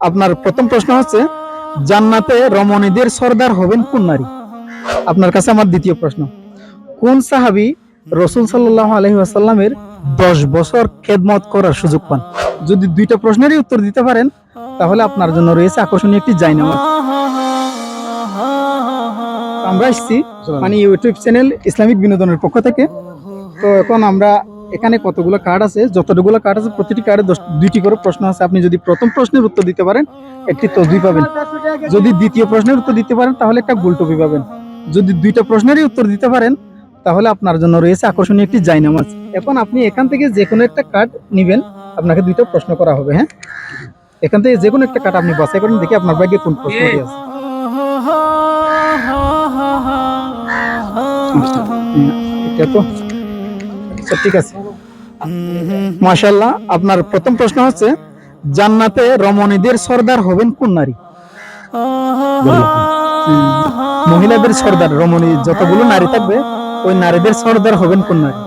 আপনার প্রথম প্রশ্ন হচ্ছে জান্নাতে রমণীদের সর্দার হবেন কোন নারী? আপনার কাছে আমার দ্বিতীয় প্রশ্ন কোন সাহাবি রসুল সাল্লাহ আলহি আসাল্লামের দশ বছর খেদমত করার সুযোগ পান? যদি দুইটা প্রশ্নেরই উত্তর দিতে পারেন তাহলে আপনার জন্য রয়েছে আকর্ষণীয় একটি জাইনামাজ আমরা এসেছি মানে ইউটিউব চ্যানেল ইসলামিক বিনোদনের পক্ষ থেকে। তো এখন আমরা এখানে কতগুলো কার্ড আছে? যতটুকুলো কার্ড আছে প্রতিটি কার্ডে দুইটি করে প্রশ্ন আছে। আপনি যদি প্রথম প্রশ্নের উত্তর দিতে পারেন একটি তসবি পাবেন। যদি দ্বিতীয় প্রশ্নের উত্তর দিতে পারেন তাহলে একটা গোলটপি পাবেন। যদি দুইটা প্রশ্নেরই উত্তর দিতে পারেন তাহলে আপনার জন্য রয়েছে আকর্ষণীয় একটি জাইনামাজ এখন আপনি এখান থেকে যে কোনো একটা কার্ড নেবেন আপনাকে দুইটা প্রশ্ন করা হবে হ্যাঁ? এখান থেকে যে কোনো একটা কার্ড আপনি বাছাই করেন দেখি আপনার ভাগ্যে কোন প্রশ্নটি আছে। হুম, এটা তো আচ্ছা, ঠিক আছে। মাশাল্লাহ আপনার প্রথম প্রশ্ন হচ্ছে জান্নাতে রমণীদের সর্দার হবেন কোন নারী? মহিলাদের সর্দার রমণী যতগুলো নারী থাকবে ওই নারীদের সর্দার হবেন কোন নারী?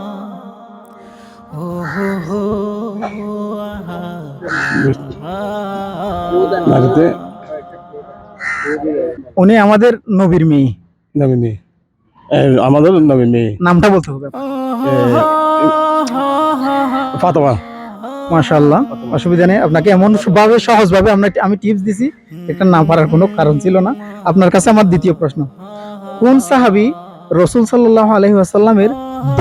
উনি আমাদের নবীর মেয়ে। আমাদের নবী মেয়ে। নামটা বলতে হবে ফাতেমা মাশাল্লাহ অসুবিধা নেই। আপনাকে এমন ভাবে সহজ ভাবে আমরা আমি টিপস দিছি। এটা না পারার কোনো কারণ ছিল না। আপনার কাছে আমার দ্বিতীয় প্রশ্ন। কোন সাহাবি রসুল সাল্লাহ আলহি আসাল্লামের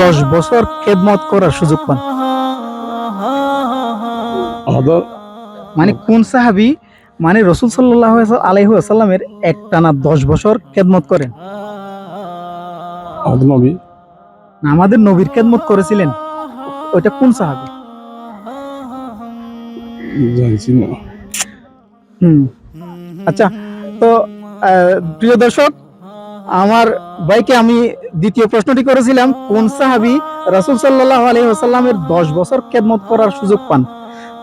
দশ বছর খেদমত করার সুযোগ পান? মানে কোন সাহাবি মানে রসুল সাল্লাহ আলহি আসাল্লামের একটানা দশ বছর খেদমত করেন? আমাদের আমাদের নবীর খেদমত করেছিলেন। ওইটা কোন সাহাবি? জানছি না। হুম। আচ্ছা তো আহ, প্রিয় দর্শক আমার ভাইকে আমি দ্বিতীয় প্রশ্নটি করেছিলাম কোন সাহাবি রাসুল সাল্লাহ আলহি আসাল্লামের দশ বছর খেদমত করার সুযোগ পান?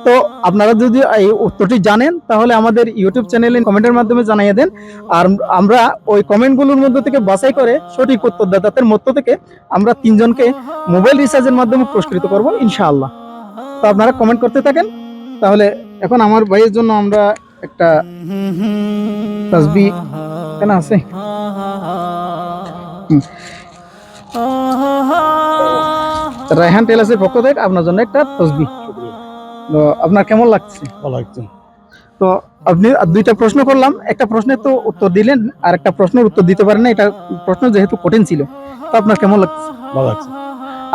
তো আপনারা যদি এই উত্তরটি জানেন, তাহলে আমাদের ইউটিউব চ্যানেলে কমেন্টের মাধ্যমে জানিয়ে দেন। আর আমরা ওই কমেন্টগুলোর মধ্যে থেকে বাছাই করে সঠিক উত্তরদাতাদের মধ্য থেকে আমরা তিনজনকে মোবাইল রিচার্জের মাধ্যমে পুরস্কৃত করব, ইনশাআল্লাহ। তো আপনারা কমেন্ট করতে থাকেন। তাহলে এখন আমার ভাইয়ের জন্য আমরা একটা তাসবি কেন আছে। রায়হান টেলার্সের পক্ষ থেকে আপনার জন্য একটা তসবি তো আপনার কেমন লাগছে? ভালো লাগছে। তো আপনি দুইটা প্রশ্ন করলাম। একটা প্রশ্নের তো উত্তর দিলেন আর একটা প্রশ্নের উত্তর দিতে পারেন না এটা প্রশ্ন যেহেতু কঠিন ছিল। তো আপনার কেমন লাগছে? ভালো লাগছে।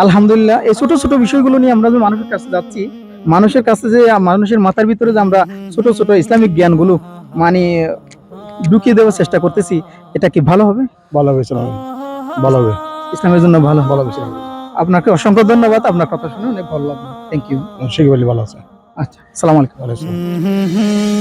আলহামদুলিল্লাহ এই ছোট ছোট বিষয়গুলো নিয়ে আমরা যে মানুষের কাছে যাচ্ছি মানুষের কাছে যে মানুষের মাথার ভিতরে যে আমরা ছোট ছোট ইসলামিক জ্ঞানগুলো মানে ঢুকিয়ে দেওয়ার চেষ্টা করতেছি এটা কি ভালো হবে? ভালো হবে ভালো হবে। ইসলামের জন্য ভালো। ভালো হবে আপনাকে অসংখ্য ধন্যবাদ। আপনার কথা শুনে অনেক ভালো লাগল। থ্যাংক ইউ শিখে ভালো আছে। আচ্ছা সালাম আলাইকুম।